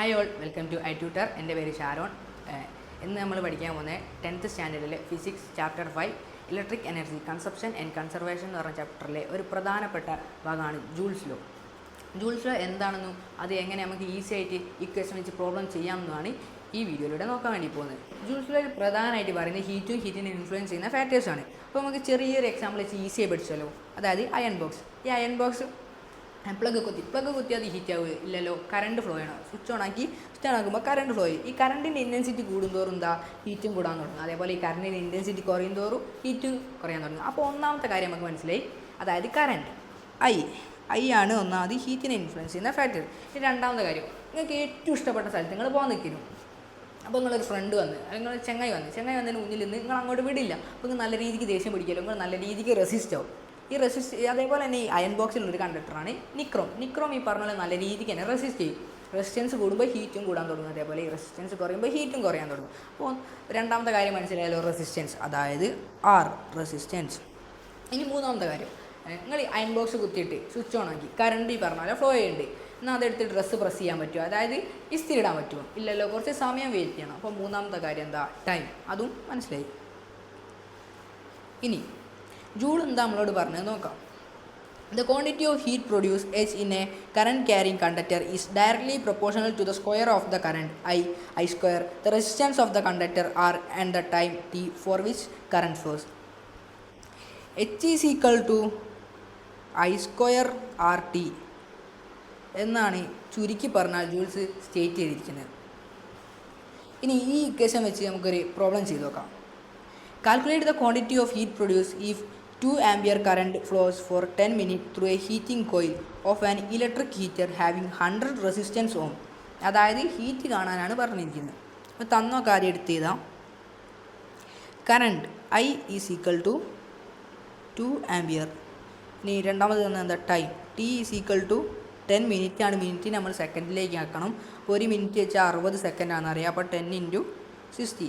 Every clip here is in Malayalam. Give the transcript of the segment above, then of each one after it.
Hi all welcome to I tutor എന്റെ പേര് ഷാരോൺ. ഇന്ന് നമ്മൾ പഠിക്കാൻ പോകുന്നത് tenth സ്റ്റാൻഡേർഡിലെ physics chapter five electric energy conception and conservation എന്ന് പറഞ്ഞ ചാപ്റ്ററിലെ ഒരു പ്രധാനപ്പെട്ട ഭാഗമാണ് ജൂൾസ് ലോ. ജൂൾസ് ലോ എന്താണെന്നും അത് എങ്ങനെ നമുക്ക് ഈസി ആയിട്ട് ഇക്വേഷൻ വെച്ച് പ്രോബ്ലം ചെയ്യാമെന്നുമാണ് ഈ വീഡിയോയിലൂടെ നോക്കാൻ വേണ്ടി പോകുന്നത്. ജൂൾസ് ലോയിൽ പ്രധാനമായിട്ട് പറയുന്നത് ഹീറ്റും ഹീറ്റിനെ ഇൻഫ്ലുവൻസ് ചെയ്യുന്ന ഫാക്ടേഴ്സാണ് അപ്പോൾ നമുക്ക് ചെറിയൊരു എക്സാമ്പിൾ വെച്ച് ഈസിയായി പഠിച്ചല്ലോ അതായത് അയൺ ബോക്സ് ഈ അയൺ ബോക്സ് പ്ലഗ് കുത്തി പ്ലഗ് കുത്തി അത് ഹീറ്റ് ആവുക ഇല്ലല്ലോ കറണ്ട് ഫ്ലോ ആണ് സ്വിച്ച് ഓൺ ആക്കി സ്വിച്ച് ഓൺ ആക്കുമ്പോൾ കറണ്ട് ഫ്ലോ ആയി. ഈ കറണ്ടിന്റെ ഇന്റൻസിറ്റി കൂടുന്തോറും എന്താ ഹീറ്റും കൂടാൻ തുടങ്ങും. അതേപോലെ ഈ കറണ്ടിന്റെ ഇന്റൻസിറ്റി കുറയും തോറും ഹീറ്റും കുറയാൻ തുടങ്ങും. അപ്പോൾ ഒന്നാമത്തെ കാര്യം നമുക്ക് മനസ്സിലായി. അതായത് കറണ്ട് ഐ ഐ ആണ് ഒന്നാമത് ഹീറ്റിനെ ഇൻഫ്ലുവൻസ് ചെയ്യുന്ന ഫാക്ടർ ഇനി രണ്ടാമത്തെ കാര്യം നിങ്ങൾക്ക് ഏറ്റവും ഇഷ്ടപ്പെട്ട സ്ഥലത്ത് നിങ്ങൾ പോകാൻ നിൽക്കുന്നു. അപ്പോൾ നിങ്ങളൊരു ഫ്രണ്ട് വന്ന് നിങ്ങൾ ചെങ്ങായി വന്ന് ചെങ്ങായി വന്നതിന് മുന്നിൽ നിന്ന് നിങ്ങൾ അങ്ങോട്ട് വിടില്ല. അപ്പോൾ നിങ്ങൾ നല്ല രീതിക്ക് ദേഷ്യം പിടിക്കലോ നിങ്ങൾ നല്ല രീതിക്ക് റെസിസ്റ്റ് ആവും. ഈ റെസിസ്റ്റ് അതേപോലെ തന്നെ ഈ അയൺ ബോക്സിലുള്ളൊരു കണ്ടക്ടറാണ് നിക്രോം നിക്രോം ഈ പറഞ്ഞ പോലെ നല്ല രീതിക്ക് തന്നെ റെസിസ്റ്റ് ചെയ്യും. റെസിസ്റ്റൻസ് കൂടുമ്പോൾ ഹീറ്റും കൂടാൻ തുടങ്ങും. അതേപോലെ ഈ റെസിസ്റ്റൻസ് കുറയുമ്പോൾ ഹീറ്റും കുറയാൻ തുടങ്ങും. അപ്പോൾ രണ്ടാമത്തെ കാര്യം മനസ്സിലായാലോ റെസിസ്റ്റൻസ് അതായത് ആർ റെസിസ്റ്റൻസ് ഇനി മൂന്നാമത്തെ കാര്യം. നിങ്ങൾ ഈ അയൺ ബോക്സ് കുത്തിയിട്ട് സ്വിച്ച് ഓൺ ആക്കി. കറണ്ട് ഈ പറഞ്ഞ പോലെ ഫ്ലോ ചെയ്യുന്നുണ്ട്. എന്നാൽ അതെടുത്ത് ഡ്രസ്സ് പ്രസ് ചെയ്യാൻ പറ്റുമോ? അതായത് ഇസ്തിരി ഇടാൻ പറ്റുമോ? ഇല്ലല്ലോ കുറച്ച് സമയം വെയിറ്റ് ചെയ്യണം. അപ്പോൾ മൂന്നാമത്തെ കാര്യം എന്താ? ടൈം അതും മനസ്സിലായി. ഇനി ജൂൾ എന്താ നമ്മളോട് പറഞ്ഞത് നോക്കാം The quantity of heat produced H in a current carrying conductor is directly proportional to the square of the current I, I square, the resistance of the conductor R and the time T for which current flows. H is equal to I square R T എന്നാണ് ചുരുക്കി പറഞ്ഞാൽ ജൂൾസ് സ്റ്റേറ്റ് ചെയ്തിരിക്കുന്നത് ഇനി ഈ ഇക്വേഷൻ വെച്ച് നമുക്കൊരു പ്രോബ്ലം ചെയ്തു നോക്കാം calculate the quantity of heat produce if two ampere current flows for ten minute through a heating coil of an electric heater having hundred resistance ohm അതായത് ഹീറ്റ് കാണാനാണ് പറഞ്ഞിരിക്കുന്നത്. അപ്പോൾ തന്നോ കാര്യം എടുത്ത് ചെയ്താൽ current I is equal to two ampere ഇനി രണ്ടാമത് തന്നെ എന്താ? Time T is equal to ten minute ആണ്. മിനിറ്റ് നമ്മൾ സെക്കൻഡിലേക്ക് ആക്കണം. ഒരു മിനിറ്റ് വെച്ചാൽ അറുപത് സെക്കൻഡ് ആണെന്നറിയാം. അപ്പോൾ ടെൻ ഇന്റു സിക്സ്റ്റി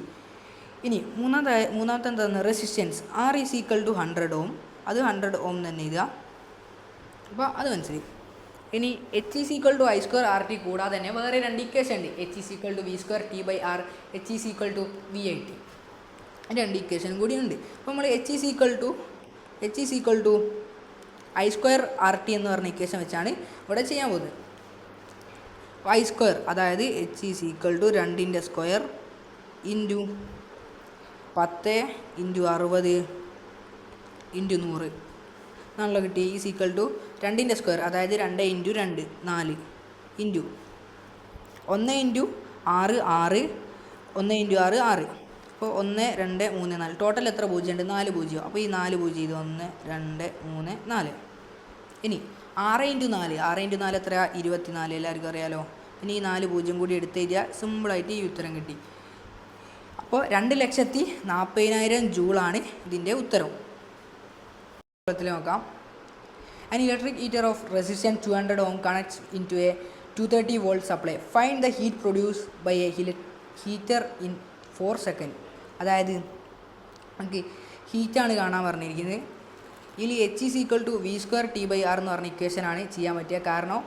ഇനി മൂന്നാമത്തെ മൂന്നാമത്തെ എന്താണ് resistance R is equal to hundred ohm അത് ഹൺഡ്രഡ് ഓം തന്നെ എഴുതുക. അപ്പോൾ അത് മനസ്സിലായി. ഇനി H is equal to I square R T കൂടാതെ തന്നെ വേറെ രണ്ട് ഇക്വേഷൻ ഉണ്ട്. H is equal to V square T by R H is equal to V I T രണ്ട് ഇക്വേഷൻ കൂടി ഉണ്ട്. അപ്പോൾ നമ്മൾ H is equal to H is equal to I square R T എന്ന് പറഞ്ഞ ഇക്വേഷൻ വെച്ചാണ് ഇവിടെ ചെയ്യാൻ പോകുന്നത്. ഐ സ്ക്വയർ അതായത് എച്ച് ഈസ് ഈക്വൽ ടു രണ്ടിന്റെ സ്ക്വയർ ഇന്റു പത്ത് ഇന്റു അറുപത് ഇന്റു നൂറ്. എന്നാണല്ലോ കിട്ടി. ഈസ് ഈക്വൽ ടു രണ്ടിന്റെ സ്ക്വയർ. അതായത് രണ്ട് ഇന്റു രണ്ട് നാല് ഇന്റു. ഒന്ന് ഇന്റു ആറ് ആറ്. ഒന്ന് ഇന്റു ആറ് ആറ്. അപ്പോൾ ഒന്ന് രണ്ട് മൂന്ന് നാല്. ടോട്ടൽ എത്ര പൂജ്യം ഉണ്ട്? നാല് പൂജ്യം. അപ്പോൾ ഈ നാല് പൂജ്യം ഇത് ഒന്ന് രണ്ട് മൂന്ന് നാല്. ഇനി ആറ് ഇന്റു നാല്. ആറ് ഇന്റു നാല് എത്രയാണ് ഇരുപത്തി നാല് എല്ലാവർക്കും അറിയാലോ. ഇനി ഈ നാല് പൂജ്യം കൂടി എടുത്ത് കഴിഞ്ഞാൽ സിമ്പിളായിട്ട് ഈ ഉത്തരം കിട്ടി. അപ്പോൾ രണ്ട് ലക്ഷത്തി നാൽപ്പതിനായിരം ജൂളാണ് ഇതിന്റെ ഉത്തരം ഉത്തരത്തിൽ നോക്കാം An electric heater of resistance 200 ohm connects into a 230 volt supply. Find the heat produced by a heat- heater in 4 second. അതായത് നമുക്ക് ഹീറ്റാണ് കാണാൻ പറഞ്ഞിരിക്കുന്നത് ഇതിൽ H is equal to V square T by R എന്ന് പറഞ്ഞ ഇക്വേഷനാണ് ചെയ്യാൻ പറ്റുക കാരണം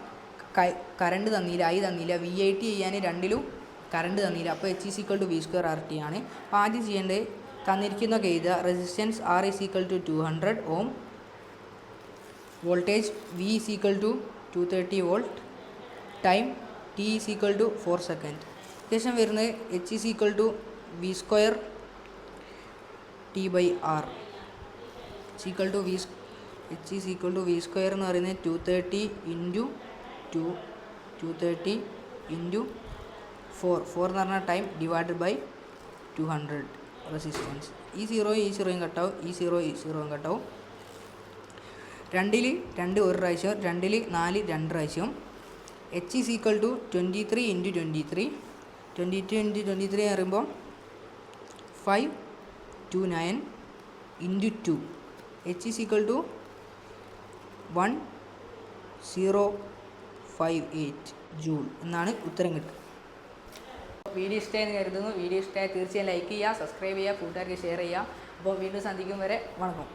കറണ്ട് തന്നില്ല ഐ തന്നില്ല വി ഐ ടി ചെയ്യാൻ രണ്ടിലും കറണ്ട് തന്നില്ല. അപ്പോൾ H is equal to V square R T ആണ്. അപ്പോൾ ആദ്യം ചെയ്യേണ്ടത് തന്നിരിക്കുന്ന എഴുതുക resistance R is equal to two hundred ohm voltage V is equal to two thirty volt time T is equal to four second ശേഷം വരുന്നത് H is equal to V square T by R equal to V H is equal to V square എന്ന് പറയുന്നത് two thirty into two two thirty into four four എന്ന് പറഞ്ഞാൽ time divided by two hundred resistance ഈ സീറോയും ഈ സീറോയും കട്ടാവും ഈ സീറോ ഈ സീറോയും കട്ടാവും രണ്ടിൽ രണ്ട് ഒരു പ്രാവശ്യം രണ്ടിൽ നാല് രണ്ട് പ്രാവശ്യം. H is equal to twenty three into twenty three twenty two into twenty three പറയുമ്പോൾ five two nine into two H is equal to one zero five eight joule. എന്നാണ് ഉത്തരം കിട്ടുക. വീഡിയോ ഇഷ്ടമായെന്ന് കരുതുന്നു. വീഡിയോ ഇഷ്ടമായി തീർച്ചയായും ലൈക്ക് ചെയ്യുക സബ്സ്ക്രൈബ് ചെയ്യുക കൂട്ടുകാർക്ക് ഷെയർ ചെയ്യുക. അപ്പോൾ വീണ്ടും സന്ധിക്കും വരെ വണക്കം.